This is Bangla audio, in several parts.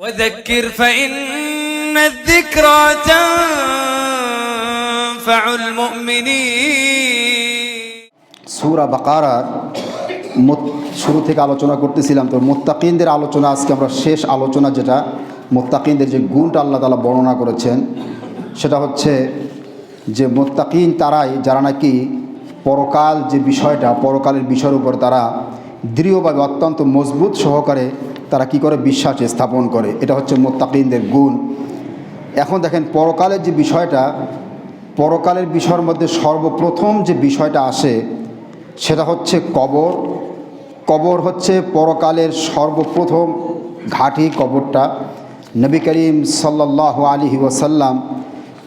وذكر فإن الذكرى تنفع المؤمنين সুরা বাকারার মোত- শুরু থেকে আলোচনা করতেছিলাম তো মোত্তাকিনদের আলোচনা আজকে আমরা শেষ আলোচনা যেটা মোত্তাকিনদের যে গুণটা আল্লাহ তালা বর্ণনা করেছেন সেটা হচ্ছে যে মোত্তাকিন তারাই যারা নাকি পরকাল যে বিষয়টা পরকালের বিষয়ের উপর তারা দৃঢ়ভাবে অত্যন্ত মজবুত সহকারে তারা কি করে? বিশ্বাস স্থাপন করে। এটা হচ্ছে মোত্তাকিনদের গুণ। এখন দেখেন, পরকালের যে বিষয়টা, পরকালের বিষয়ের মধ্যে সর্বপ্রথম যে বিষয়টা আসে, সেটা হচ্ছে কবর। কবর হচ্ছে পরকালের সর্বপ্রথম ঘাঁটি কবরটা। নবী করিম সাল্লাহ আলী ওয়াসাল্লাম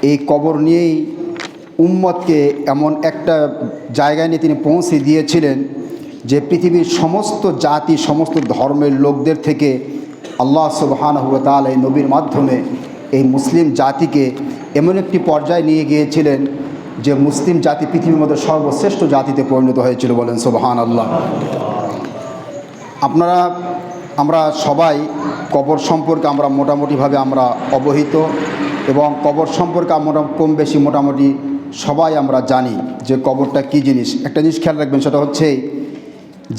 এই কবর নিয়েই উম্মতকে এমন একটা জায়গায় নিয়ে তিনি পৌঁছে দিয়েছিলেন। যে পৃথিবীর সমস্ত জাতি, সমস্ত ধর্মের লোকদের থেকে আল্লাহ সুবহান তাল এই নবীর মাধ্যমে এই মুসলিম জাতিকে এমন একটি পর্যায়ে নিয়ে গিয়েছিলেন যে মুসলিম জাতি পৃথিবীর মধ্যে সর্বশ্রেষ্ঠ জাতিতে পরিণত হয়েছিল বলেন সুবহান আল্লাহ আপনারা, আমরা সবাই কবর সম্পর্কে আমরা মোটামুটিভাবে আমরা অবহিত এবং কবর সম্পর্কে আমরা কম বেশি মোটামুটি সবাই আমরা জানি যে কবরটা কী জিনিস। একটা জিনিস খেয়াল রাখবেন, সেটা হচ্ছে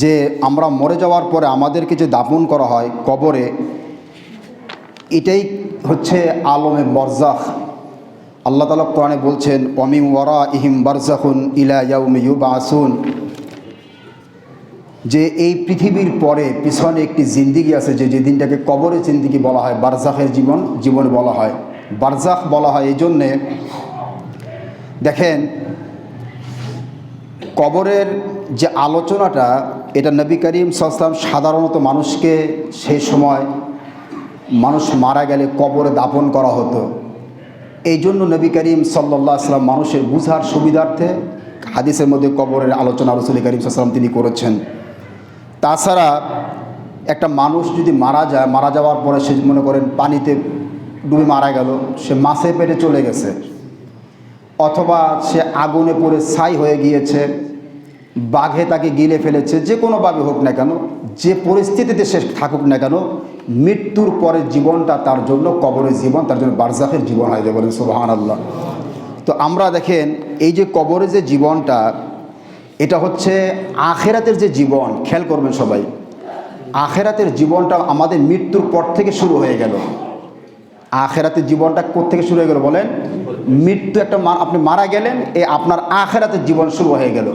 যে আমরা মরে যাওয়ার পরে আমাদেরকে যে দাপন করা হয় কবরে, এটাই হচ্ছে আলমে বরজাখ আল্লাহ তালা কোরআনে বলছেন অমিম ওয়ারা ইহিম বারজাহুন ইলা ইয়াউমি ইউবাসুন। যে এই পৃথিবীর পরে পিছনে একটি জিন্দিগি আছে, যে যে দিনটাকে কবরে জিন্দিগি বলা হয় বারজাখের জীবন জীবন বলা হয়। বারজাখ বলা হয় এই জন্যে দেখেন কবরের যে আলোচনাটা, এটা নবী করিম সাল্লাম সাধারণত মানুষকে সেই সময় মানুষ মারা গেলে কবরে দাপন করা হতো। এই জন্য নবী করিম সাল্লাহ সাল্লাম মানুষের বুঝার সুবিধার্থে হাদিসের মধ্যে কবরের আলোচনা রসুল করিম সাল্লাম তিনি করেছেন। তাছাড়া একটা মানুষ যদি মারা যায়, মারা যাওয়ার পরে সে মনে করেন পানিতে ডুবে মারা গেল, সে মাছে পেটে চলে গেছে। অথবা সে আগুনে পড়ে ছাই হয়ে গিয়েছে, বাঘে তাকে গিলে ফেলেছে, যে কোনোভাবে হোক না কেন, যে পরিস্থিতিতে সে থাকুক না কেন, মৃত্যুর পরে জীবনটা তার জন্য কবরের জীবন, তার জন্য বারজাখের জীবন হয়ে যায় বলেন সুবাহান আল্লাহ তো আমরা দেখেন, এই যে কবরের যে জীবনটা, এটা হচ্ছে আখেরাতের যে জীবন, খেয়াল করবেন সবাই। আখেরাতের জীবনটা আমাদের মৃত্যুর পর থেকে শুরু হয়ে গেল। আখেরাতের জীবনটা থেকে শুরু হয়ে গেল বলেন? মৃত্যু একটা আপনি মারা গেলেন, এ আপনার আখেরাতের জীবন শুরু হয়ে গেল।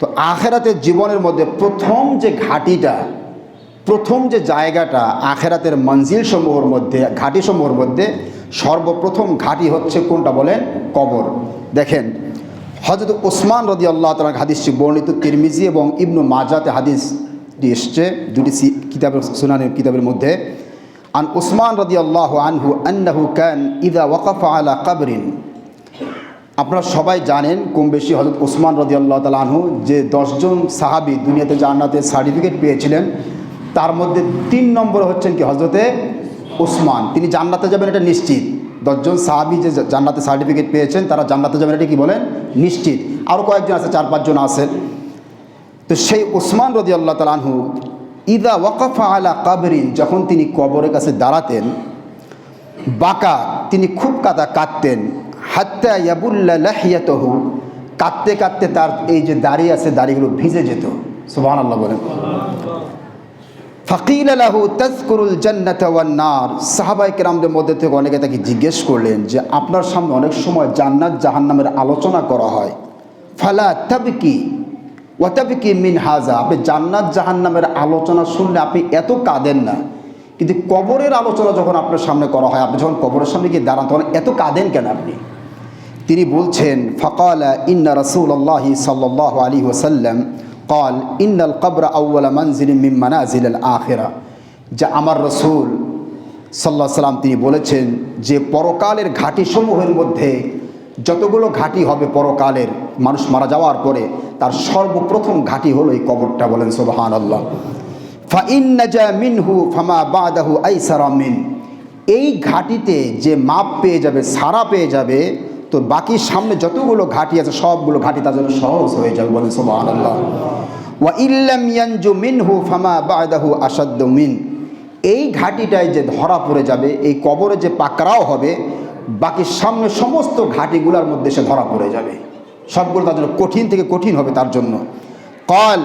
তো আখেরাতের জীবনের মধ্যে প্রথম যে ঘাটিটা, প্রথম যে জায়গাটা আখেরাতের মঞ্জিল সমূহের মধ্যে, ঘাটি সমূহের মধ্যে সর্বপ্রথম ঘাটি হচ্ছে কোনটা বলেন? কবর। দেখেন হজরত ওসমান রদি আল্লাহ তালার হাদিসটি বর্ণিত, তিরমিজি এবং ইবনু মাজাতে হাদিসটি এসছে, দুটি কিতাবের সুনানের কিতাবের মধ্যে। আন উসমান রদি আল্লাহ আনহু আন্নাহু ক্যান ইদা ওয়াকাফা আলা কাবরিন আপনারা সবাই জানেন কম বেশি হজরত ওসমান রদি আল্লাহ তালা আনহু যে দশজন সাহাবি দুনিয়াতে জান্নাতে সার্টিফিকেট পেয়েছিলেন, তার মধ্যে তিন নম্বর হচ্ছেন কি হজরতে ওসমান তিনি জান্নাতে যাবেন এটা নিশ্চিত। দশজন সাহাবি যে জান্নাতে সার্টিফিকেট পেয়েছেন, তারা জান্নাতে যাবেন এটা কি বলেন? নিশ্চিত। আরও কয়েকজন আছে, চার পাঁচজন আছেন তো সেই ওসমান রদি আল্লাহ তালাহু ইদা ওয়াকফা আলা কাবরিন, যখন তিনি কবরের কাছে দাঁড়াতেন, বাঁকা, তিনি খুব কাদা কাঁদতেন। হাত্তা ইয়াবুল্লা লাহিয়াতহু, কাঁদতে কাঁদতে তার এই যে দাড়ি আছে, দাড়িগুলো ভিজে যেত। সুবহান আল্লাহ বলেন। ফকিল আলাহু তজকুরুল জান্নাত ওয়ান নার। সাহাবাই কেরামদের মধ্যে থেকে অনেকে তাকে জিজ্ঞেস করলেন যে, আপনার সামনে অনেক সময় জান্নাত জাহান্নামের আলোচনা করা হয়। ফালা তাবকি ওয়াতাবিকি মিন হাজা, আপনি জান্নাত জাহান্নামের আলোচনা শুনলে আপনি এত কাঁদেন না। কিন্তু কবরের আলোচনা যখন আপনার সামনে করা হয়, আপনি যখন কবরের সামনে গিয়ে দাঁড়ান, তখন এত কাঁদেন কেন আপনি? তিনি বলছেন, ফকালা ইন্না রসুল আল্লাহি সাল্লাহ আলী ওসাল্লাম কল ইন্নাল কবর আউ্লা মঞ্জিল মিম মানাজিল আখেরা। যা আমার রসুল সাল্লাহ সাল্লাম তিনি বলেছেন যে পরকালের ঘাটিসমূহের মধ্যে যতগুলো ঘাটি হবে পরকালের মানুষ মারা যাওয়ার পরে তার সর্বপ্রথম ঘাটি হলো এই কবরটা বলেন সোবাহান আল্লাহ মিনহু ফামা এই ঘাটিতে যে মাপ পেয়ে যাবে সারা পেয়ে যাবে, তো বাকি সামনে যতগুলো ঘাটি আছে, সবগুলো ঘাটি তার জন্য সহজ হয়ে যাবে বলেন সোবাহান আল্লাহ ওয়া মিনহু ফামা মিন। এই ঘাটিটায় যে ধরা পড়ে যাবে, এই কবরে যে পাকড়াও হবে, বাকি সামনে সমস্ত ঘাটিগুলোর মধ্যে সে ধরা পড়ে যাবে। সবগুলো তার জন্য কঠিন থেকে কঠিন হবে তার জন্য। কল,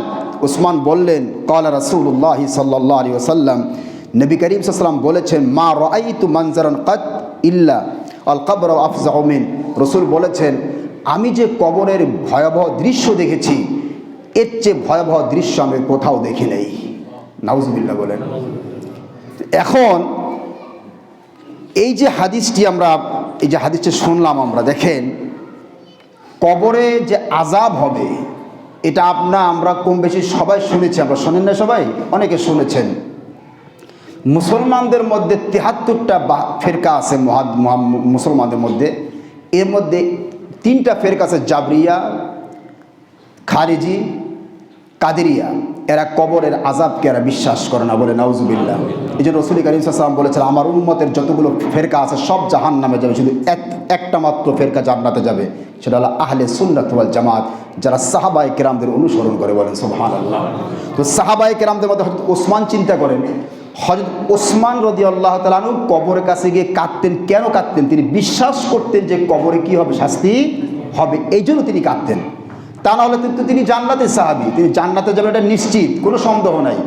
উসমান বললেন, কল রসুল্লাহ সাল্লাহ আলী ওসাল্লাম নবী করিম সাল্লাম বলেছেন, মা রাই তু মানজারান কত ইল্লা আল কবর আফজাহমিন রসুল বলেছেন, আমি যে কবরের ভয়াবহ দৃশ্য দেখেছি, এর চেয়ে ভয়াবহ দৃশ্য আমি কোথাও দেখি নেই। নাউজুবিল্লাহ বলেন। এখন, এই যে হাদিসটি আমরা, এই যে হাদিসটি শুনলাম আমরা, দেখেন কবরে যে আজাব হবে, এটা আপনা আমরা কম বেশি সবাই শুনেছি আমরা শোনেন না সবাই? অনেকে শুনেছেন। মুসলমানদের মধ্যে তেহাত্তরটা বা ফেরকা আছে মুসলমানদের মধ্যে। এর মধ্যে তিনটা ফেরকা আছে, জাবরিয়া, খারিজি, কাদেরিয়া। এরা কবরের আজাবকে এরা বিশ্বাস করে না বলে নাউজুবিল্লাহ। এই জন্য রসুল করিম সাল্লাম বলেছেন, আমার উম্মতের যতগুলো ফেরকা আছে সব জাহান নামে যাবে, শুধু এক, একটা মাত্র ফেরকা জান্নাতে যাবে। সেটা হলো আহলে সুন্নাতওয়াল জামাত, যারা সাহাবাই কেরামদের অনুসরণ করে বলেন সোহান আল্লাহ তো সাহাবাই কেরামদের মধ্যে হয়তো ওসমান চিন্তা করেন হজরত ওসমান রদি আল্লাহ তালু কবরের কাছে গিয়ে কাঁদতেন, কেন কাঁদতেন? তিনি বিশ্বাস করতেন যে কবরে কি হবে, শাস্তি হবে এই জন্য তিনি কাঁদতেন। তা নাহলে কিন্তু তিনি জান্নাতের সাহাবি। তিনি জান্নাতে যাবেন এটা নিশ্চিত, কোনো সন্দেহ নাই।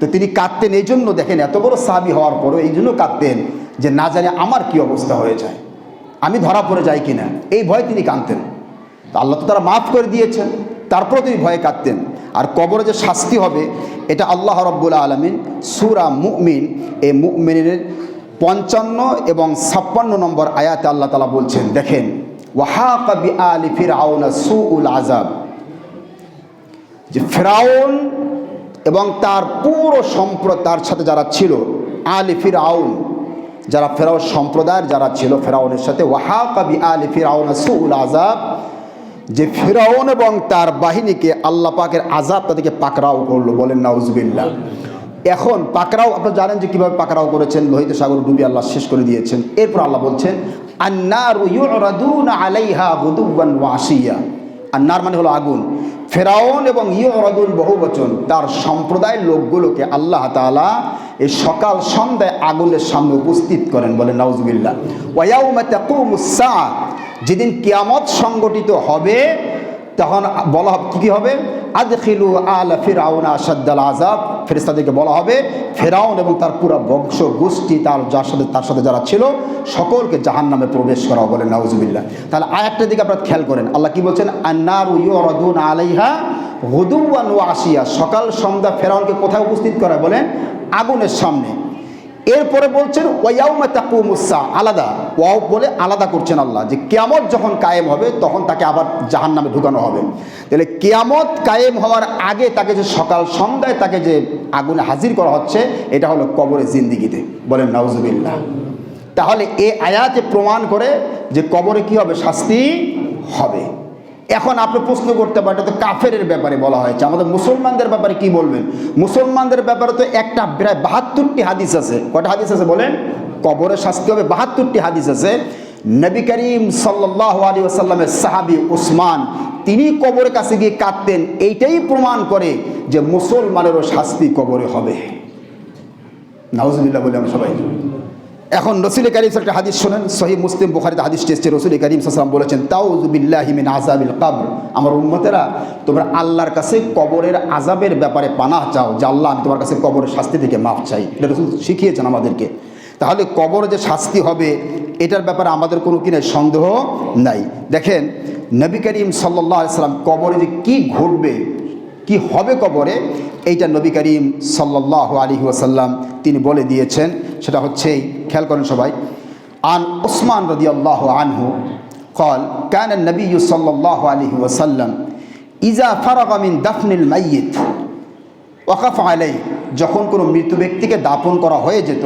তো তিনি কাঁদতেন এই জন্য দেখেন, এত বড় সাহাবি হওয়ার পরও এই জন্য কাঁদতেন যে না জানি আমার কি অবস্থা হয়ে যায়। আমি ধরা পড়ে যাই কিনা। এই ভয় তিনি কাঁদতেন। তো আল্লাহ তো তারা মাফ করে দিয়েছেন। তারপরে তিনি ভয়ে কাঁদতেন। আর কবরে যে শাস্তি হবে, এটা আল্লাহ রব্বুল আলমিন সুরা মুমিন, এই মুমিনের পঞ্চান্ন এবং ছাপ্পান্ন নম্বর আয়াতে আল্লাহ তালা বলছেন, দেখেন, ওয়াহাকা বি আলি সু উল আজাব যে ফেরাউন এবং তার পুরো সম্প্রদায়, তার সাথে যারা ছিল, আলি ফিরাউন, যারা ফেরাউন সম্প্রদায়ের যারা ছিল, ফেরাউনের সাথে, ওয়াহাকা বি আলি ফিরাউনা সুউল আজাব যে ফেরাউন এবং তার বাহিনীকে আল্লাহ পাকের আজাব তাদেরকে পাকড়াও করল, বলেন নাউজবিল্লা এখন পাকড়াও, আপনারা জানেন যে কীভাবে পাকড়াও করেছেন? লোহিত সাগর ডুবি আল্লাহ শেষ করে দিয়েছেন। এরপর আল্লাহ বলছেন, আন্নার আলাইহা আন্নার মানে হলো আগুন। ফেরাউন এবং ইয়রাদুন বহু বচন, তার সম্প্রদায়ের লোকগুলোকে আল্লাহ তালা এই সকাল সন্ধ্যায় আগুনের সামনে উপস্থিত করেন বলে নাউজবিল্লা ওয়াউমা তাকুমুস যেদিন কিয়ামত সংগঠিত হবে তখন বলা হবে, কী কী হবে? আদখিলু আল ফিরাউন আসাদ্দাল আজাব ফেরেস্তাদেরকে বলা হবে, ফেরাউন এবং তার পুরো বংশ গোষ্ঠী তার যার সাথে, তার সাথে যারা ছিল, সকলকে জাহান নামে প্রবেশ করা বলেন নাউজুবিল্লাহ। তাহলে আয়াতটার দিকে আপনারা খেয়াল করেন। আল্লাহ কি বলছেন? আন্নার ইউরাদুন আলাইহা হুদুয়ান ও আসিয়া। সকাল সন্ধ্যা ফেরাউনকে কোথায় উপস্থিত করা বলেন, আগুনের সামনে। এরপরে বলছেন ওয়াউমা তাকুমুসা আলাদা। ওয়াও বলে আলাদা করছেন আল্লাহ, যে কেয়ামত যখন কায়েম হবে, তখন তাকে আবার জাহান নামে ঢুকানো হবে। তাহলে কেয়ামত কায়েম হওয়ার আগে তাকে যে সকাল সন্ধ্যায় তাকে যে আগুনে হাজির করা হচ্ছে, এটা হলো কবরে জিন্দিগিতে। বলেন, নাউজুবিল্লাহ। তাহলে এ আয়াতে প্রমাণ করে যে কবরে কি হবে? শাস্তি হবে। এখন আপনি প্রশ্ন করতে পারেন তো কাফেরের ব্যাপারে বলা হয়েছে। আমাদের মুসলমানদের ব্যাপারে কি বলবেন? মুসলমানদের ব্যাপারে তো একটা প্রায় বাহাত্তরটি হাদিস আছে। কটা হাদিস আছে বলেন? কবরে শাস্তি হবে বাহাত্তরটি হাদিস আছে। নবী করিম সাল্লাহ আলী আসাল্লামের সাহাবি উসমান, তিনি কবরের কাছে গিয়ে কাঁদতেন। এইটাই প্রমাণ করে যে মুসলমানেরও শাস্তি কবরে হবে। নাউজুবিল্লাহ বলে আমরা সবাই। এখন রসুল করিম একটা হাদিস শোনেন সহি মুসলিম বুখারিতে হাদিস টেস্টে রসুল করিম সাল্লাম বলেছেন তাও তাউজুবিল্লাহিমিন আজাবিল কাবর। আমার উম্মতেরা, তোমরা আল্লাহর কাছে কবরের আজাবের ব্যাপারে পানাহ চাও, যে আল্লাহ আমি তোমার কাছে কবরের শাস্তি থেকে মাফ চাই। এটা রসুল শিখিয়েছেন আমাদেরকে। তাহলে কবর যে শাস্তি হবে, এটার ব্যাপারে আমাদের কোনো কিনে সন্দেহ নাই। দেখেন, নবী করিম সাল্লাহ সাল্লাম কবরে যে কী ঘটবে কি হবে কবরে? এইটা নবী করিম সাল্লাহ আলী ওয়াসাল্লাম তিনি বলে দিয়েছেন। সেটা হচ্ছে খেয়াল করেন সবাই। আন ওসমান রদি আল্লাহ আনহু কল, কান নবী সাল্লাহ আলী ওয়াসাল্লাম ইজা ফারাগামিন দাফনিল মাইয়িত ওয়াকাফ আলাই যখন কোনো মৃত ব্যক্তিকে দাপন করা হয়ে যেত,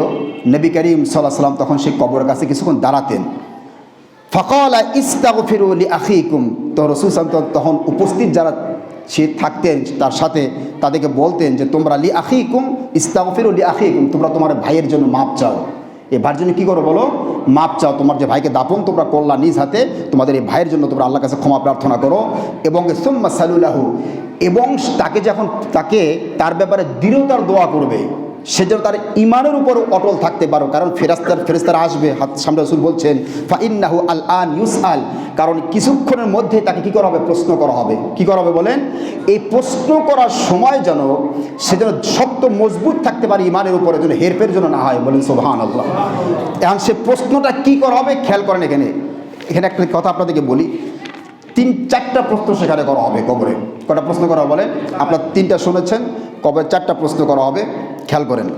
নবী করিম সাল্লাহ সাল্লাম তখন সেই কবরের কাছে কিছুক্ষণ দাঁড়াতেন। ফকলা ইস্তাগফিরুল আখিকুম। তো রসুল তখন উপস্থিত যারা সে থাকতেন, তার সাথে তাদেরকে বলতেন যে, তোমরা লি আখিকুম ইস্তাগফিরু লি আখিকুম, তোমরা তোমার ভাইয়ের জন্য মাপ চাও। এ ভাইয়ের জন্য কী করো বলো? মাপ চাও, তোমার যে ভাইকে দাপন তোমরা করলা নিজ হাতে, তোমাদের এই ভাইয়ের জন্য তোমরা আল্লাহ কাছে ক্ষমা প্রার্থনা করো এবং সুম্মা সালুলাহু, এবং তাকে যখন, তাকে তার ব্যাপারে দৃঢ়তার দোয়া করবে সে যেন তার ইমানের উপর অটল থাকতে পারো। কারণ ফেরাস্তার ফেরেস্তারা আসবে, হাত সামনে রসুল বলছেন ফা ইন্নাহু আল আন ইউস আল কারণ কিছুক্ষণের মধ্যে তাকে কি করা হবে? প্রশ্ন করা হবে। কি করা হবে বলেন? এই প্রশ্ন করার সময় যেন সে যেন শক্ত, মজবুত থাকতে পারে ইমানের উপরে যেন হেরফের জন্য না হয় বলেন সোহান আল্লাহ এখন সে প্রশ্নটা কি করা হবে? খেয়াল করেন এখানে। এখানে একটা কথা আপনাদেরকে বলি। তিন, চারটা প্রশ্ন সেখানে করা হবে কবরে। কটা প্রশ্ন করা বলেন? আপনার তিনটা শুনেছেন কবে চারটা প্রশ্ন করা হবে, খেয়াল করেন।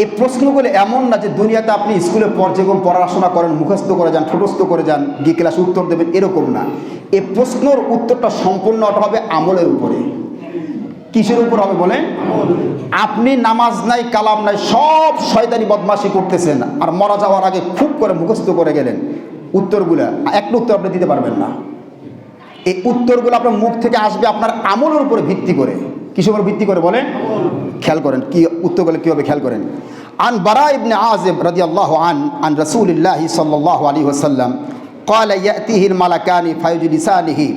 এই প্রশ্নগুলো এমন না যে দুনিয়াতে আপনি স্কুলে পর যেরকম পড়াশোনা করেন, মুখস্থ করে যান, ঠোটস্থ করে যান, গিয়ে ক্লাসে উত্তর দেবেন, এরকম না। এই প্রশ্নর উত্তরটা সম্পূর্ণ হবে আমলের উপরে। কিসের উপর হবে বলেন? আপনি নামাজ নাই, কালাম নাই, সব শয়তানি বদমাশি করতেছেন, আর মরা যাওয়ার আগে খুব করে মুখস্থ করে গেলেন। উত্তরগুলা, একটা উত্তর আপনি দিতে পারবেন না। এই উত্তরগুলো আপনার মুখ থেকে আসবে আপনার আমলের উপরে ভিত্তি করে। কিসের উপর ভিত্তি করে বলেন? খেয়াল করেন, কি উত্তরগুলো কীভাবে খেয়াল করেন। আন বারা ইবনে আজেব রাজি আল্লাহ আন আন রসুলিল্লাহি সাল্লাহ আলী ওসাল্লাম কয়লা ইয়াতিহিল মালাকানি ফায়ুজুলিসানিহি।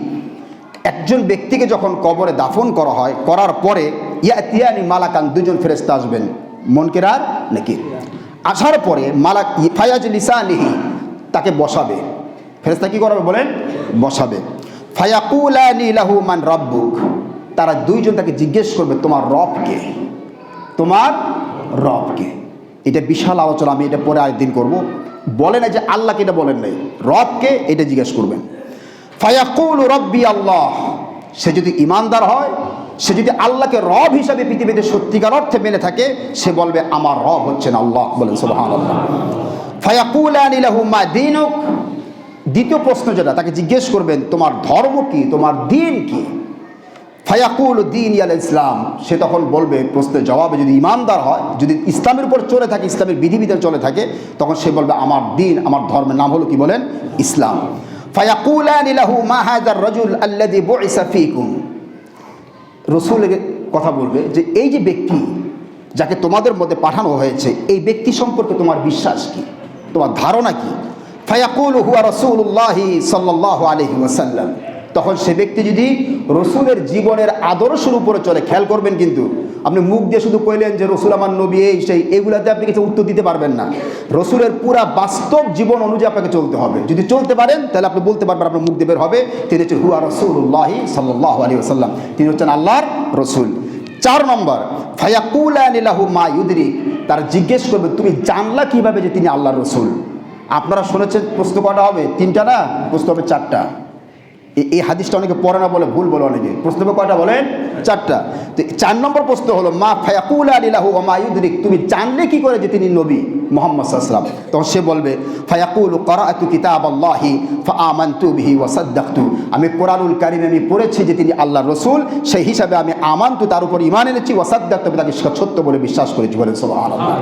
একজন ব্যক্তিকে যখন কবরে দাফন করা হয়, করার পরে ইয়াতিয়ানি মালাকান দুজন ফেরেস্তা আসবেন। মনকেরার নাকি? আসার পরে মালাক ফায়াজ লিসানিহি তাকে বসাবে। ফেরেস্তা কি করবে বলেন? বসাবে। ফায়াকুলানি লাহু মান রব্বুক। তারা দুইজন তাকে জিজ্ঞেস করবে, তোমার রবকে তোমার রবকে এটা বিশাল আলোচনা, আমি এটা পরে আরেকদিন করব। বলে না যে আল্লাহকে এটা বলেন নাই। রবকে এটা জিজ্ঞেস করবেন। ফায়াকুল রব্বি আল্লাহ। সে যদি ইমানদার হয়, সে যদি আল্লাহকে রব হিসাবে পৃথিবীতে সত্যিকার অর্থে মেনে থাকে, সে বলবে, আমার রব হচ্ছেন আল্লাহ। বলেন সুবহান আল্লাহ ফায়াকুল আনিলাহু মা দিনুক। দ্বিতীয় প্রশ্ন যেটা, তাকে জিজ্ঞেস করবেন, তোমার ধর্ম কি? তোমার দিন কি? ফায়াকুল দিন ইয়াল ইসলাম, সে তখন বলবে, প্রশ্নের জবাবে যদি ইমানদার হয়, যদি ইসলামের উপর চলে থাকে, ইসলামের বিধিবিধান চলে থাকে, তখন সে বলবে, আমার দিন, আমার ধর্মের নাম হলো কি বলেন? ইসলাম। ফায়াকুলান ইলাহু মা হাযার রাজুল আল্লাযী বুইসা ফীকুম। রসুল কথা বলবে যে, এই যে ব্যক্তি যাকে তোমাদের মধ্যে পাঠানো হয়েছে, এই ব্যক্তি সম্পর্কে তোমার বিশ্বাস কি? তোমার ধারণা কি? ফায়াকুল হুয়া রসুল্লাহি সাল্লাহ আলহি ওয়াসাল্লাম। তখন সে ব্যক্তি যদি রসুলের জীবনের আদর্শের উপরে চলে, খেয়াল করবেন কিন্তু, আপনি মুখ দিয়ে শুধু কইলেন যে রসুল আমার নবী, এই সেই, এগুলাতে আপনি কিছু উত্তর দিতে পারবেন না। রসুলের পুরা বাস্তব জীবন অনুযায়ী আপনাকে চলতে হবে। যদি চলতে পারেন, তাহলে আপনি বলতে পারবেন আপনার মুখ দিয়ে বের হবে, তিনি হচ্ছেন হুয়া রসুল্লাহি সাল্লাহ আলী আসাল্লাম তিনি হচ্ছেন আল্লাহর রসুল। চার নম্বর ফায়াকুলানিলাহু মা ইউদরি তার জিজ্ঞেস করবে, তুমি জানলা কীভাবে যে তিনি আল্লাহর রসুল? আপনারা শুনেছেন প্রশ্ন কটা হবে? তিনটা না? প্রশ্ন হবে চারটা। এই হাদিসটা অনেকে পড়ে না বলে ভুল বলে অনেকে। প্রশ্ন কয়টা বলেন? চারটা। তো চার নম্বর প্রশ্ন হলো, মা ফায়াকুল আলিলাহু ও মা ইউদরিক? তুমি জানলে কি করে যে তিনি নবী মোহাম্মদ সাল্লাম তখন সে বলবে, ফায়াকুল করাতু কিতাব আল্লাহি আমান্তু বিহি ও সাদ্দাকতু। আমি কোরআনুল কারিমে আমি পড়েছি যে তিনি আল্লাহ রসুল, সেই হিসাবে আমি আমান্তু তার উপর ইমান এনেছি ও সাদ্দাকতু আমি তাকে সত্য বলে বিশ্বাস করেছি বলেন সুবহানাল্লাহ।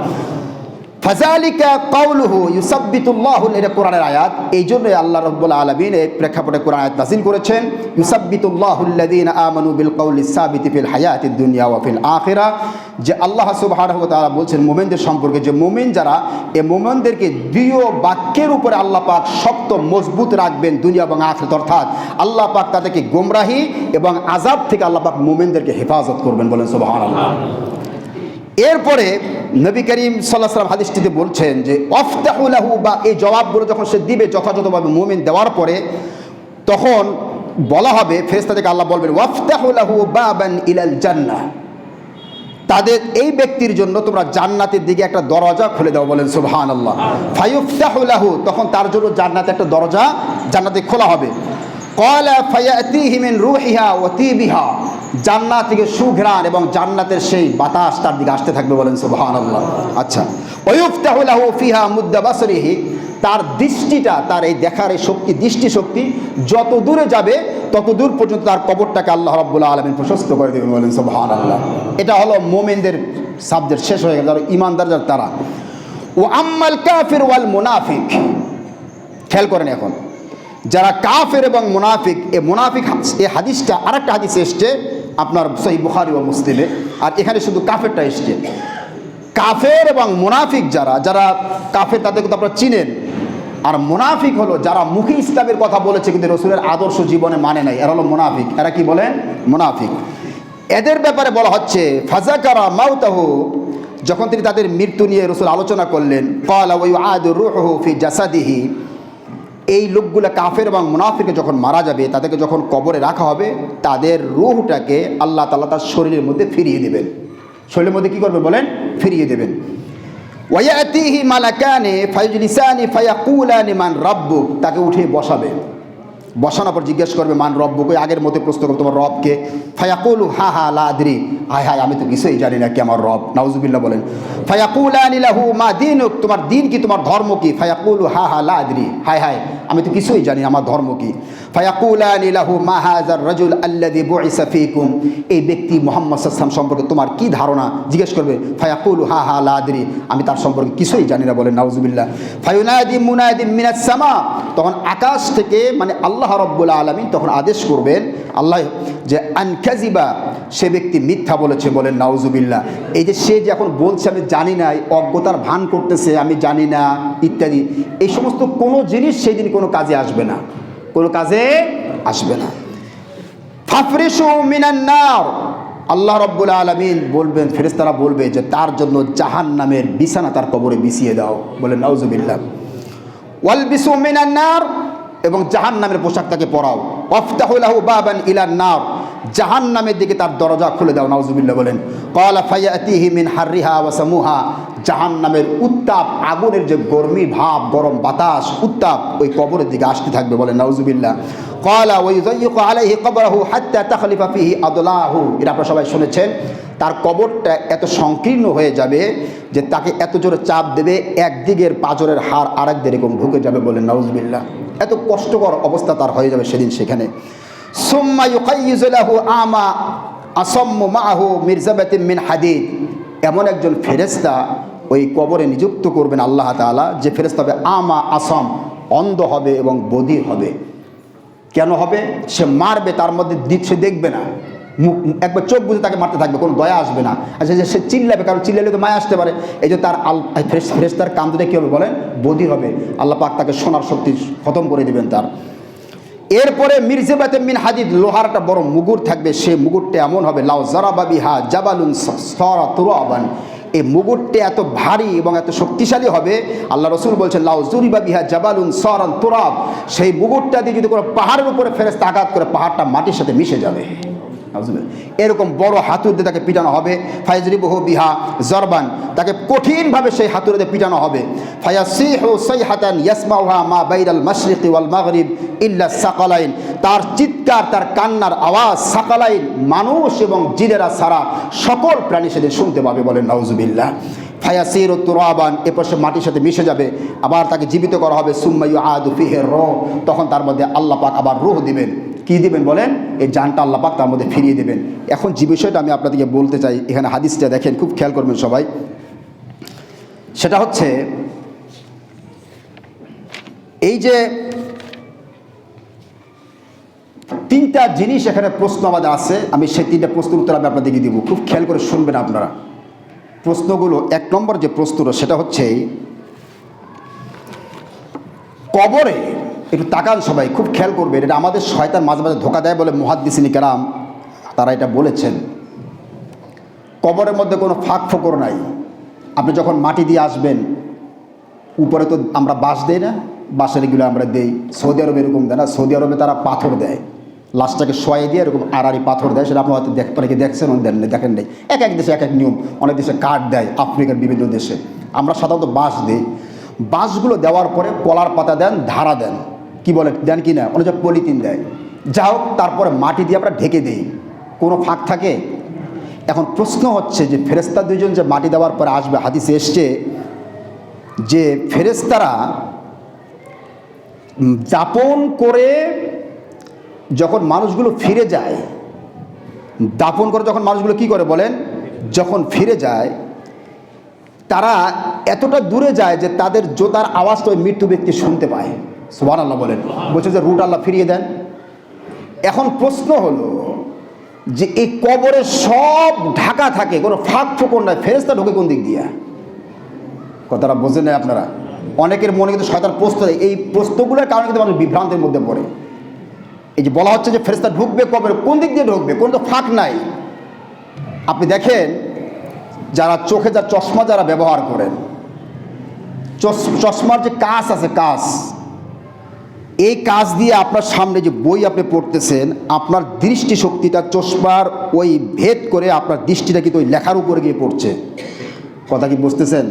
ফাজালিকা কাউলুহু ইউসাব্বিতুল্লাহু, এটা কোরআনের আয়াত। এই জন্য আল্লাহ রাব্বুল আলামিন এই প্রেক্ষাপটে কোরআন আয়াত নাযিল করেছেন। ইউসাব্বিতুল্লাহু আল্লাযীনা আমানু বিল কওলি সাবিতি ফিল হায়াতিদ দুনিয়া ওয়া ফিল আখিরা। যে আল্লাহ সুবহানাহু তাআলা বলছেন, মুমিনদের সম্পর্কে যে মুমিন যারা এই মুমিনদেরকে দৃঢ় বাক্যের উপরে আল্লাহ পাক শক্ত, মজবুত রাখবেন দুনিয়া এবং আখিরাত। অর্থাৎ আল্লাহ পাক তাদেরকে গোমরাহি এবং আযাব থেকে আল্লাহ পাক মুমিনদেরকে হেফাজত করবেন বলেন সুবহানাল্লাহ। এরপরে নবী করিম সাল্লাহ সাল্লাম হাদিসটিতে বলছেন যে অফতাহুলাহু বা এই জবাবগুলো যখন সে দিবে যথাযথভাবে মুমিন দেওয়ার পরে, তখন বলা হবে, ফেরেশতা থেকে আল্লাহ বলবেন ওয়াফতাহুলাহু বাবান ইলাল জান্নাহ তাদের এই ব্যক্তির জন্য তোমরা জান্নাতের দিকে একটা দরজা খুলে দাও বলেন সুবহান আল্লাহ ফায়ুফতাহুলাহু তখন তার জন্য জান্নাতে একটা দরজা জান্নাতে খোলা হবে। কয়লা ফায়াতিহি মিন রুহিহা ওয়া তিবিহা। জান্নাত থেকে সুঘ্রাণ এবং জান্নাতের সেই বাতাস তার দিকে আসতে থাকবে বলেন সুবহানাল্লাহ। আচ্ছা ওয়ুফতাহুলাহু ফিহা মুদ্দা বাসরিহি। তার দৃষ্টিটা, তার এই দেখার এই শক্তি দৃষ্টি শক্তি যত দূরে যাবে, তত দূর পর্যন্ত তার কবরটাকে আল্লাহ রাব্বুল আলামিন প্রশস্ত করে দেবেন বলেন সুবহানাল্লাহ। এটা হলো মোমেনদের সাবজেক্ট শেষ হয়ে গেল, যারা ইমানদার যারা, তারা। ও আম্মাল কাফির ওয়াল মুনাফিক। খেয়াল করেন এখন যারা কাফের এবং মুনাফিক, এ মুনাফিক এ হাদিসটা আরেকটা হাদিস এসছে আপনার সহি বুখারি ও মুসলিমে। আর এখানে শুধু কাফেরটা এসছে। কাফের এবং মুনাফিক যারা যারা কাফের তাদেরকে তো আপনারা চিনেন। আর মুনাফিক হলো যারা মুখী ইসলামের কথা বলেছে কিন্তু রসুলের আদর্শ জীবনে মানে নাই। এরা হলো মুনাফিক। এরা কি বলেন? মুনাফিক। এদের ব্যাপারে বলা হচ্ছে ফাজাকারা মাউতাহু, যখন তিনি তাদের মৃত্যু নিয়ে রসুল আলোচনা করলেন কলা ওই আদুর রুহু ফি জাসাদিহি এই লোকগুলো কাফের এবং মুনাফিকে যখন মারা যাবে, তাদেরকে যখন কবরে রাখা হবে, তাদের রুহটাকে আল্লাহ তালা তার শরীরের মধ্যে ফিরিয়ে দেবেন। শরীরের মধ্যে কী করবে বলেন? ফিরিয়ে দেবেন। ওয়াতিহি মালাকানে ফাইজলিসানি ফায়াকুলানি মান রাব্বু তাকে উঠে বসাবে। বসানোর পর জিজ্ঞেস করবে, মান রব ওই আগের মতো প্রশ্ন করবে তোমার রবকে? ফায়াকুল, হা হা লাদ্রি হায় হায়, আমি তো কিছুই জানি না কি আমার রব। নাউজুবিল্লাহ বলেন ফায়াকুল আনিলাহু মা দিন তোমার দিন কি, তোমার ধর্ম কি? ফায়াকুল, হা হা লাদ্রি হায় হায়, আমি তো কিছুই জানি আমার ধর্ম কি? ফায়াকুলানি লাহু মা হাজার রাজুল আল্লাদি বুইসা ফিকুম। এই ব্যক্তি মোহাম্মদ সাল্লাম সম্পর্কে তোমার কি ধারণা? জিজ্ঞেস করবে, ফায়াকুলু হা হা লাদ্রি আমি তার সম্পর্কে কিছুই জানি না, বলেন, নাউজুবিল্লাহ। ফায়ুনাদি মুনাদি মিনাস সামা। তখন আকাশ থেকে মানে আল্লাহ রব্বুল আলমী তখন আদেশ করবেন, আল্লাহ যে আনকাজিবা সে ব্যক্তি মিথ্যা বলেছে, বলেন, নাউজুবিল্লাহ। এই যে, সে যে এখন বলছে, আমি জানি না অজ্ঞতার ভান করতেছে, আমি জানি না, ইত্যাদি। এই সমস্ত কোনো জিনিস সেই দিন কোনো কাজে আসবে না। কোনো কাজে আসবে না। ফাফরিসু মিনান্নার আল্লাহ রব্বুল আলমিন বলবেন ফেরেস্তারা বলবে যে, তার জন্য জাহান নামের বিছানা তার কবরে বিছিয়ে দাও। বলে নাউজুবিল্লাহ। ওয়াল বিসু মিনান্নার এবং জাহান নামের পোশাক তাকে পরাও। অফতাহুল্লাহু বাবান ইলান নার। জাহান নামের দিকে তার দরজা খুলে দাও, নাউজুবিল্লাহ বলেন। কলা ফাইয়াতিহি মিন হাররিহা ওয়া সামুহা। জাহান নামের উত্তাপ, আগুনের যে গরমি ভাব, গরম বাতাস, উত্তাপ ওই কবরের দিকে আসতে থাকবে বলেন, নাউজুবিল্লাহ। কলা ওই আলাইহি কবরাহু হাত্তা তাখলিফা ফিহি আদলাহু। এটা আপনারা সবাই শুনেছেন, তার কবরটা এত সংকীর্ণ হয়ে যাবে যে তাকে এত জোরে চাপ দেবে একদিকের পাজরের হার আরেক এরকম ঢুকে যাবে বলেন নাউজবিল্লা এত কষ্টকর অবস্থা তার হয়ে যাবে সেদিন সেখানে। আমা মিন হাদিদ। এমন একজন ফেরেস্তা ওই কবরে নিযুক্ত করবেন আল্লাহ তাআলা, যে ফেরেস্তা হবে আমা, আসম, অন্ধ হবে এবং বধির হবে। কেন হবে? সে মারবে, তার মধ্যে সে দেখবে না। মুখ, একবার চোখ বুঝে তাকে মারতে থাকবে, কোনো দয়া আসবে না। আচ্ছা যে সে চিল্লাবে, কারণ চিল্লালে তো মায়া আসতে পারে। এই যে তার আল ফ্রেশ দুটো কী হবে বলেন? বদি হবে। আল্লাহ পাক তাকে সোনার শক্তি খতম করে দিবেন তার। এরপরে মির্জেবাতে মিন হাদিদ লোহারটা বড় মুগুর থাকবে, সে মুগুরটা এমন হবে, লাউ জারাবাবি হা জাবালুন তুরাবান এই মুগুরটা এত ভারী এবং এত শক্তিশালী হবে, আল্লাহ রসুল বলছেন, লাউ জুরিবা বিহা জাবালুন সরান তোরাব সেই মুগুরটা দিয়ে যদি কোনো পাহাড়ের উপরে ফেরেস্তা আঘাত করে, পাহাড়টা মাটির সাথে মিশে যাবে। এরকম বড় হাতুর দিয়ে তাকে পিটানো হবে। ফাইজরিবহু বিহা জরবান, তাকে কঠিনভাবে সেই হাতুরে দিয়ে পিটানো হবে। সাকালাইন। তার চিৎকার, তার কান্নার আওয়াজ সাকালাইন। মানুষ এবং জিনেরা ছাড়া সকল প্রাণী সেদিন শুনতে পাবে বলেন, নাউজুবিল্লাহ। ফায়াসির তুরাবান এরপর সে মাটির সাথে মিশে যাবে। আবার তাকে জীবিত করা হবে সুম্মাইউ আদু ফিহের র তখন তার মধ্যে আল্লাহ পাক আবার রুহ দিবেন। কি দেবেন বলেন? এই জানটা আল্লাহ পাক তার মধ্যে ফিরিয়ে দেবেন। এখন যে বিষয়টা আমি আপনাদেরকে বলতে চাই, এখানে হাদিসটা দেখেন, খুব খেয়াল করবেন সবাই। সেটা হচ্ছে, এই যে তিনটা জিনিস এখানে প্রশ্ন আমাদের আছে, আমি সেই তিনটা প্রশ্নের উত্তর আমি আপনাদেরকে দিব। খুব খেয়াল করে শুনবেন আপনারা। প্রশ্নগুলো, এক নম্বর যে প্রশ্নটা, সেটা হচ্ছে কবরে একটু তাকান সবাই, খুব খেয়াল করবেন এটা আমাদের শয়তান মাঝে মাঝে ধোকা দেয় বলে মহাদ্দিসিনী কেরাম, তারা এটা বলেছেন। কবরের মধ্যে কোনো ফাঁক ফোকর নাই। আপনি যখন মাটি দিয়ে আসবেন, উপরে তো আমরা বাঁশ দেই না, বাঁশের এগুলো আমরা দেই। সৌদি আরবে এরকম দেয় না, সৌদি আরবে তারা পাথর দেয়। লাশটাকে শোয়াই দিয়ে এরকম আড়াড়ি পাথর দেয়, সেটা আপনি হয়তো দেখ অনেকে দেখছেন দেন দেখেন নেই। এক এক দেশে এক এক নিয়ম, অনেক দেশে কাঠ দেয় আফ্রিকার বিভিন্ন দেশে। আমরা সাধারণত বাঁশ দিই। বাঁশগুলো দেওয়ার পরে কলার পাতা দেন, ধারা দেন। কি বলে দেন কি না? অনেক পলিথিন দেয়। যা হোক, তারপরে মাটি দিয়ে আমরা ঢেকে দিই। কোনো ফাঁক থাকে? এখন প্রশ্ন হচ্ছে যে ফেরেস্তা দুজন যে মাটি দেওয়ার পরে আসবে, হাদিসে এসছে যে ফেরেস্তারা দাপন করে যখন মানুষগুলো ফিরে যায়, দাপন করে যখন মানুষগুলো কি করে বলেন? যখন ফিরে যায়, তারা এতটা দূরে যায় যে তাদের জোতার আওয়াজ তো ওই মৃত্যু ব্যক্তি শুনতে পায়। সুবান আল্লাহ বলেন। বলছে যে, রুট আল্লাহ ফিরিয়ে দেন। এখন প্রশ্ন হলো যে, এই কবরে সব ঢাকা থাকে, কোনো ফাঁক ফোকর নাই ফেরেস্তা ঢোকে কোন দিক দিয়ে? কথাটা বোঝেন না আপনারা। অনেকের মনে কিন্তু শয়তান প্রশ্ন এই প্রশ্নগুলোর কারণে কিন্তু মানুষ বিভ্রান্তের মধ্যে পড়ে। এই যে বলা হচ্ছে যে ফেরেস্তা ঢুকবে কবরে, কোন দিক দিয়ে ঢুকবে? কোন তো ফাঁক নাই। আপনি দেখেন, যারা চোখে যা চশমা যারা ব্যবহার করেন, চশ- চশমার যে কাজ আছে কাজ এই কাজ দিয়ে আপনার সামনে যে বই আপনি পড়তেছেন, আপনার দৃষ্টিশক্তিটা, চশমার ওই ভেদ করে আপনার দৃষ্টিটা কিন্তু ওই লেখার উপরে গিয়ে পড়ছে। কথা কি বুঝতেছেন?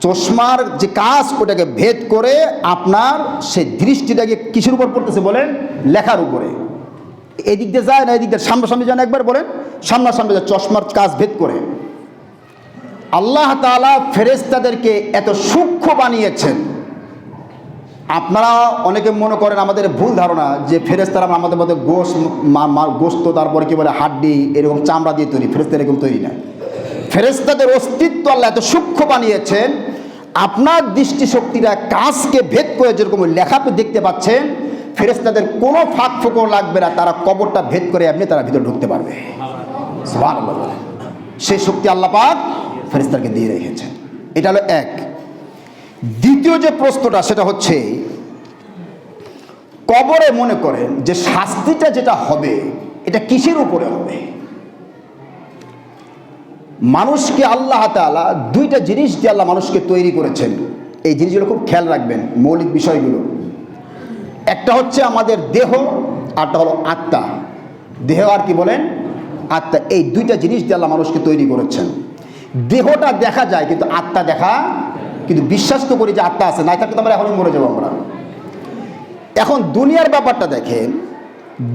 চশমার যে কাজ, ওটাকে ভেদ করে আপনার সেই দৃষ্টিটাকে কিসের উপর পড়তেছে বলেন? লেখার উপরে। এদিক দিয়ে যায় না, এদিক দিয়ে সামনাসামনি যান একবার বলেন। সামনাসামনি যায়, চশমার কাজ ভেদ করে। আল্লাহ তাআলা ফেরেশতাদেরকে এত সূক্ষ্ম বানিয়েছেন। আপনারা অনেকে মনে করেন আমাদের ভুল ধারণা যে ফেরেস্তারা আমাদের মধ্যে গোশ গোস্ত, তারপরে কি বলে হাড্ডি, এরকম চামড়া দিয়ে তৈরি। ফেরেস্তা এরকম তৈরি না। ফেরেস্তাদের অস্তিত্ব আল্লাহ এত সূক্ষ্ম বানিয়েছেন, আপনার দৃষ্টিশক্তিটা কাজকে ভেদ করে যেরকম ওই লেখা আপনি দেখতে পাচ্ছেন ফেরেস্তাদের কোনো ফাঁক ফোকর লাগবে না, তারা কবরটা ভেদ করে আপনি তারা ভিতরে ঢুকতে পারবে। সেই শক্তি আল্লাহ পাক ফেরেস্তাকে দিয়ে রেখেছেন। এটা হলো এক। দ্বিতীয় যে প্রশ্নটা সেটা হচ্ছে, কবরে মনে করেন যে শাস্তিটা যেটা হবে, এটা কিসের উপরে হবে? মানুষকে আল্লাহ তাআলা দুইটা জিনিস দিয়ে আল্লাহ মানুষকে তৈরি করেছেন। এই জিনিসগুলো খুব খেয়াল রাখবেন, মৌলিক বিষয়গুলো। একটা হচ্ছে আমাদের দেহ আরটা হলো আত্মা। দেহ আর কি বলেন? আত্মা। এই দুইটা জিনিস দিয়ে আল্লাহ মানুষকে তৈরি করেছেন। দেহটা দেখা যায়, কিন্তু আত্মা দেখা কিন্তু বিশ্বাস তো করি যে আত্মা আছে, নাই থাকলে তো আমরা এখনই মরে যাব আমরা। এখন দুনিয়ার ব্যাপারটা দেখেন,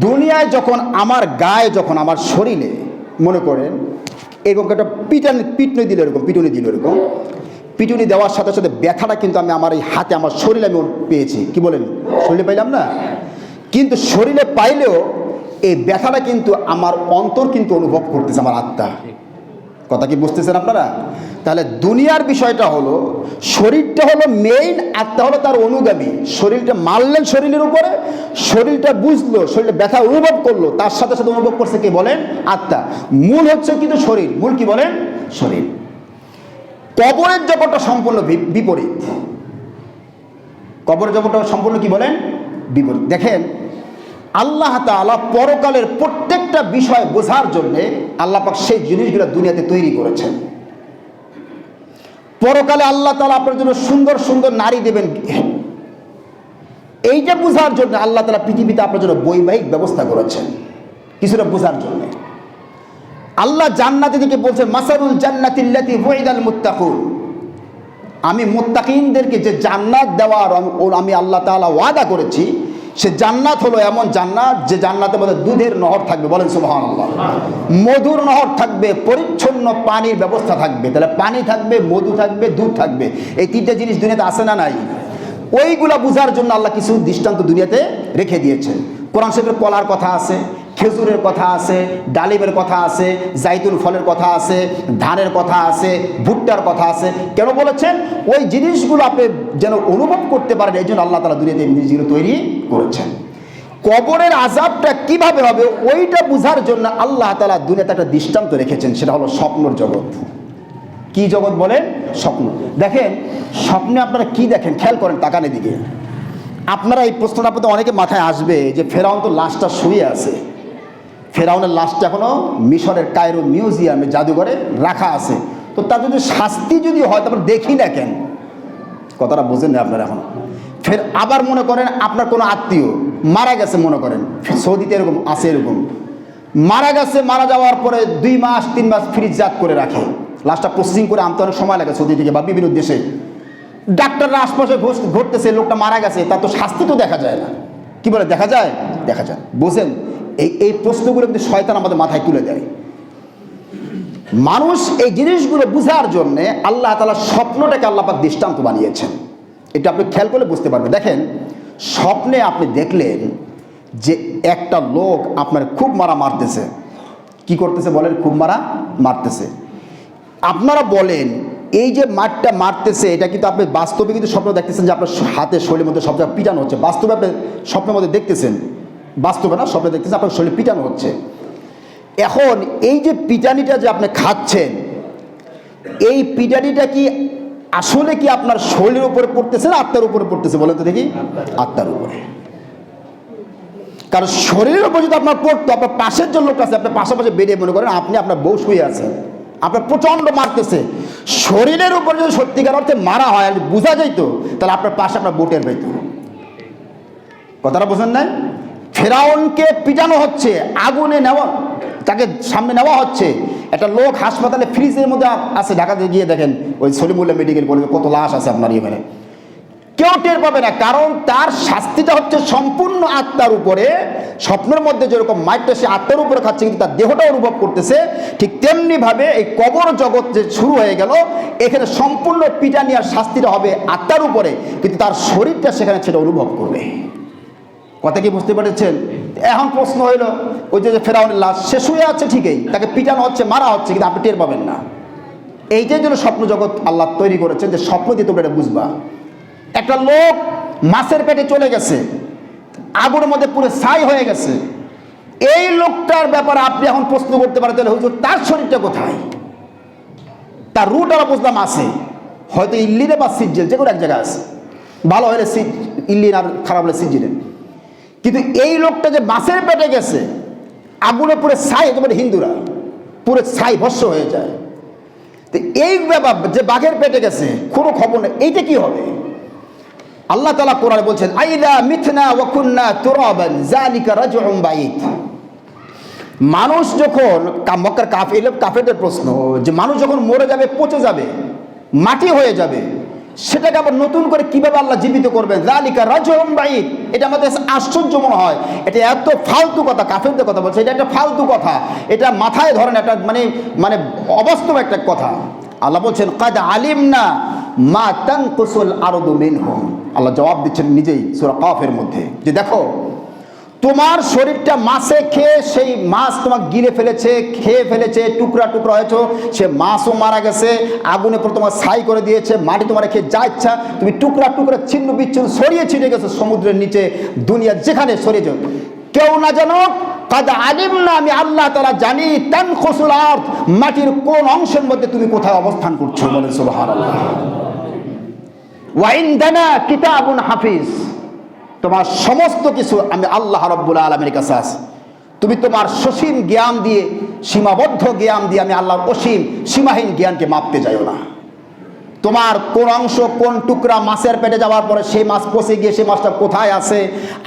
দুনিয়ায় যখন আমার গায়ে যখন আমার শরীরে মনে করেন, এরকম একটা পিটানি, পিটনি দিল এরকম, পিটুনি দিল এরকম, পিটুনি দেওয়ার সাথে সাথে ব্যথাটা কিন্তু আমি আমার এই হাতে, আমার শরীরে আমি পেয়েছি। কি বলেন? শরীরে পাইলাম না? কিন্তু শরীরে পাইলেও এই ব্যথাটা কিন্তু আমার অন্তর কিন্তু অনুভব করতেছে আমার আত্মা। কথা কি বুঝতেছেন আপনারা? তাহলে দুনিয়ার বিষয়টা হলো, শরীরটা হলো মেইন আত্মা হলো তার অনুগামী। শরীরটা মারলেন শরীরের উপরে, শরীরটা বুঝলো শরীরটা ব্যথা অনুভব করল, তার সাথে সাথে অনুভব করছে কি বলেন? আত্মা। মূল হচ্ছে কিন্তু শরীর। মূল কি বলেন? শরীর। কবরের জগৎটা সম্পূর্ণ বিপরীত। কবরের জগৎটা সম্পূর্ণ কি বলেন? বিপরীত। দেখেন আল্লাহ তাআলা পরকালের প্রত্যেকটা বিষয় বোঝার জন্যে আল্লাহ পাক সেই জিনিসগুলো দুনিয়াতে তৈরি করেছেন। পরকালে আল্লাহ তাআলা আপনার জন্য সুন্দর সুন্দর নারী দেবেন এইটা বোঝার জন্য আল্লাহ তালা পৃথিবীতে আপনার জন্য বৈবাহিক ব্যবস্থা করেছেন, কিছুটা বোঝার জন্য। আল্লাহ জান্নাতি দিকে বলছেন, মাসারুল জান্নাতিল্লাতি ওয়াইদাল মুত্তাকুন। আমি মুত্তাকিনদেরকে যে জান্নাত দেওয়ার আমি- আল্লাহ তাআলা ওয়াদা করেছি সে জান্নাত হলো এমন জান্নাত যে জান্নাতের মধ্যে দুধের নহর থাকবে। বলেন সুবাহ মধুর নহর থাকবে, পরিচ্ছন্ন পানির ব্যবস্থা থাকবে। তাহলে পানি থাকবে, মধু থাকবে, দুধ থাকবে। এই তিনটা জিনিস দুনিয়াতে আসে না নাই? ওইগুলা বুঝার জন্য আল্লাহ কিছু দৃষ্টান্ত দুনিয়াতে রেখে দিয়েছেন। কোরআন শরীফের কলার কথা আছে খেজুরের কথা আছে, ডালিমের কথা আছে, জাইতুল ফলের কথা আছে, ধানের কথা আছে, ভুট্টার কথা আছে। কেন বলেছেন? ওই জিনিসগুলো আপনি যেন অনুভব করতে পারেন, এই জন্য আল্লাহ তালা দুনিয়াতে এই জিনিসগুলো তৈরি করেছেন। কবরের আজাবটা কীভাবে হবে, ওইটা বোঝার জন্য আল্লাহ তালা দুনিয়াতে একটা দৃষ্টান্ত রেখেছেন, সেটা হলো স্বপ্নর জগৎ। কি জগৎ বলেন? স্বপ্ন। দেখেন, স্বপ্নে আপনারা কি দেখেন? খেয়াল করেন তাকানের দিকে। আপনারা এই প্রশ্নটা অনেকে মাথায় আসবে যে ফেরাউন তো লাশটা শুয়ে আছে। ফেরাউনের লাশটা এখনও মিশরের কায়রো মিউজিয়ামে জাদুঘরে রাখা আছে। তো তার যদি শাস্তি যদি হয়, তারপর দেখি না কেন? কথাটা বোঝেন না আপনারা এখন। ফের আবার মনে করেন আপনার কোনো আত্মীয় মারা গেছে মনে করেন। সৌদিতে এরকম, আছে এরকম। মারা গেছে, মারা যাওয়ার পরে দুই মাস, তিন মাস ফ্রিজ জাত করে রাখে। লাশটা প্রসেসিং করে আনতে অনেক সময় লাগে সৌদি থেকে বা বিভিন্ন দেশে। ডাক্তাররা আশপাশে ঘুরতেছে, লোকটা মারা গেছে, তার তো শাস্তি তো দেখা যায় না। কি বলে, দেখা যায়? দেখা যায়। বোঝেন? এই এই প্রশ্নগুলো কিন্তু শয়তান আমাদের মাথায় তুলে দেয়। মানুষ এই জিনিসগুলো বোঝার জন্য আল্লাহ তালা স্বপ্নটাকে আল্লাপাক দৃষ্টান্ত বানিয়েছেন। এটা আপনি খেয়াল করলে বুঝতে পারবেন। দেখেন, স্বপ্নে আপনি দেখলেন যে একটা লোক আপনার খুব মারা মারতেছে। কি করতেছে বলেন? খুব মারা মারতেছে। আপনারা বলেন, এই যে মাঠটা মারতেছে, এটা কিন্তু আপনি বাস্তবে কিন্তু স্বপ্ন দেখতেছেন যে আপনার হাতে শরীরের মধ্যে সব জায়গায় পিটানো হচ্ছে। বাস্তবে আপনি স্বপ্নের মধ্যে দেখতেছেন। বাস্তবে না, স্বপ্নে দেখতেছেন আপনার শরীরে পিটানো হচ্ছে। এখন এই যে পিটানিটা যে আপনি খাচ্ছেন, এই পিটানিটা কি আসলে কি আপনার শরীরের উপরে পড়তেছে না আত্মার উপরে পড়তেছে বলেন তো দেখি? আত্মার উপরে। কারণ শরীরের উপর যদি আপনার পড়তো, আপনার পাশের যে লোকটা আছে আপনার পাশাপাশি বেরিয়ে মনে করেন আপনি আপনার বউ শুয়ে আছেন। আপনার প্রচণ্ড মারতেছে। শরীরের উপর যদি সত্যিকার অর্থে মারা হয় বোঝা যাইতো, তাহলে আপনার পাশে আপনার বুটের পাইতো। কথাটা বোঝেন নাই? ফেরাউনকে পিটানো হচ্ছে, আগুনে নেওয়া, তাকে সামনে নেওয়া হচ্ছে। একটা লোক হাসপাতালে ফ্রিজের মধ্যে আছে, ঢাকাতে গিয়ে দেখেন, ওই সলিমুল্লাহ মেডিকেল কলেজে কত লাশ আছে আপনার এখানে। কেউ টের পাবে না, কারণ তার শাস্তিটা হচ্ছে সম্পূর্ণ আত্মার উপরে, স্বপ্নের মধ্যে যেরকম মাইটটা সে আত্মার উপরে খাচ্ছে, কিন্তু তার দেহটা অনুভব করতেছে, ঠিক তেমনি ভাবে এই কবর জগৎ যে শুরু হয়ে গেল, এখানে সম্পূর্ণ পিটানিয়ার শাস্তিটা হবে আত্মার উপরে, কিন্তু তার শরীরটা সেখানে সেটা অনুভব করবে। কথা কি বুঝতে পেরেছেন? এখন প্রশ্ন হইল, ওই যে ফেরাউনের লাশ, সে শুয়ে আছে ঠিকই, তাকে পিটানো হচ্ছে, মারা হচ্ছে, কিন্তু আপনি টের পাবেন না। এইটাই জন্য স্বপ্ন জগৎ আল্লাহ তৈরি করেছেন যে স্বপ্ন দিয়ে তোমরা এটা বুঝবা। একটা লোক মাছের পেটে চলে গেছে, আগুনের মধ্যে পুরো ছাই হয়ে গেছে। এই লোকটার ব্যাপারে আপনি এখন প্রশ্ন করতে পারেন, তাহলে হুজুর, তার শরীরটা কোথায়? তার রুট আমরা বুঝলাম আছে। হয়তো ইল্লিনে বা সিজ্জেল, যে কোনো এক জায়গায় আছে। ভালো হলে ইল্লিন আর খারাপ হলে সিজ্জিলেন কিন্তু এই লোকটা যে মাছের পেটে গেছে, আগুনে পুরো ছাই, তোমার হিন্দুরা পুরো ছাই ভস্য হয়ে যায়। তো এই ব্যাপার যে বাঘের পেটে গেছে, কোনো খবর নেই। এইটা কি হবে? আল্লাহ তালা কোরআন বলছেন, আইদা মিথনা ওয়াকুন্না তুরাবান জালিকা রাজউম মানুষ যখন মক্কার কাফ এলো কাফেরদের প্রশ্ন, যে মানুষ যখন মরে যাবে, পচে যাবে, মাটি হয়ে যাবে সেটাকে আবার নতুন করে কীভাবে আল্লাহ জীবিত করবেন? জালিকা রাজউম বাইত এটা আমাদের আশ্চর্য মনে হয়। এটা এত ফালতু কথা, কাফেরদের কথা বলছে। এটা একটা ফালতু কথা। এটা মাথায় ধরেন একটা মানে মানে অবাস্তব একটা কথা। আল্লাহ বলছেন, কাদ আলিম না মা দু আরদু মিনহুম। আল্লাহ জবাব দিচ্ছেন নিজেই সুরা কাফের মধ্যে। যে দেখো তোমার শরীরটা মাছে খেয়ে সেই মাছ তোমার গিলে ফেলেছে, খেয়ে ফেলেছে, টুকরা টুকরা হয়েছে। সে মাছও মারা গেছে, আগুনে পর তোমার ছাই করে দিয়েছে, মাটি তোমার খেয়ে যা ইচ্ছা, তুমি টুকরা টুকরা ছিন্ন বিচ্ছিন্ন ছড়িয়ে ছিটে গেছো সমুদ্রের নিচে, দুনিয়া যেখানে সরিয়ে যাও কেউ না জানো কাদ আলিম না আমি আল্লাহ তালা জানি, তান খসুল আর্থ মাটির কোন অংশের মধ্যে তুমি কোথায় অবস্থান করছ? বলে সুবহানাল্লাহ। ওয়াইন্দানা কিতাবুন হাফিজ। তোমার সমস্ত কিছু আমি আল্লাহ রব্বুল আলমের কাছে আছে। তুমি তোমার সসীম জ্ঞান দিয়ে, সীমাবদ্ধ জ্ঞান দিয়ে আমি আল্লাহর অসীম, সীমাহীন জ্ঞানকে মাপতে যাইও না। তোমার কোন অংশ, কোন টুকরা মাছের পেটে যাওয়ার পরে সেই মাছ পচে গিয়ে সেই মাছটা কোথায় আছে?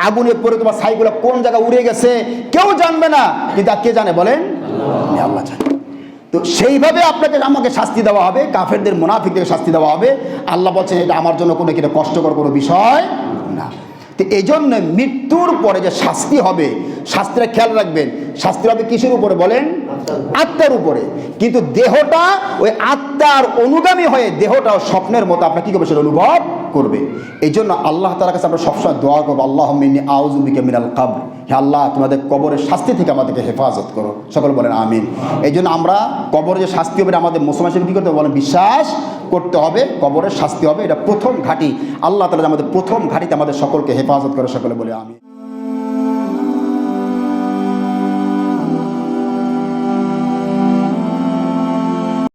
আগুনে পরে তোমার ছাইগুলো কোন জায়গায় উড়ে গেছে? কেউ জানবে না, কিন্তু কে জানে বলেন? আল্লাহ জানি। তো সেইভাবে আপনাকে আমাকে শাস্তি দেওয়া হবে, কাফেরদের মুনাফিকদের শাস্তি দেওয়া হবে। আল্লাহ বলছেন এটা আমার জন্য কোনো কিনা কষ্টকর কোনো বিষয় তো এই জন্য মৃত্যুর পরে যে শাস্তি হবে শাস্তিটা খেয়াল রাখবেন। শাস্তি হবে কিসের উপরে বলেন? আত্মার উপরে। কিন্তু দেহটা ওই আত্মার অনুগামী হয়ে দেহটাও স্বপ্নের মতো আপনার কী করবে? সেটা অনুভব করবে। এই জন্য আল্লাহ তালার কাছে আমরা সবসময় দোয়া করব আল্লাহ মিনী আউজুবিকে মিনাল কাবর। হে আল্লাহ, তোমাদের কবরের শাস্তি থেকে আমাদেরকে হেফাজত করো। সকল বলেন, আমিন। এই জন্য আমরা কবরের যে শাস্তি হবে আমাদের মুসলমান হিসেবে কী করতে হবে? বলেন, বিশ্বাস করতে হবে, কবরের শাস্তি হবে। এটা প্রথম ঘাঁটি। আল্লাহ তালা আমাদের প্রথম ঘাঁটিতে আমাদের সকলকে হেফাজত করে, সকলে বলে আমি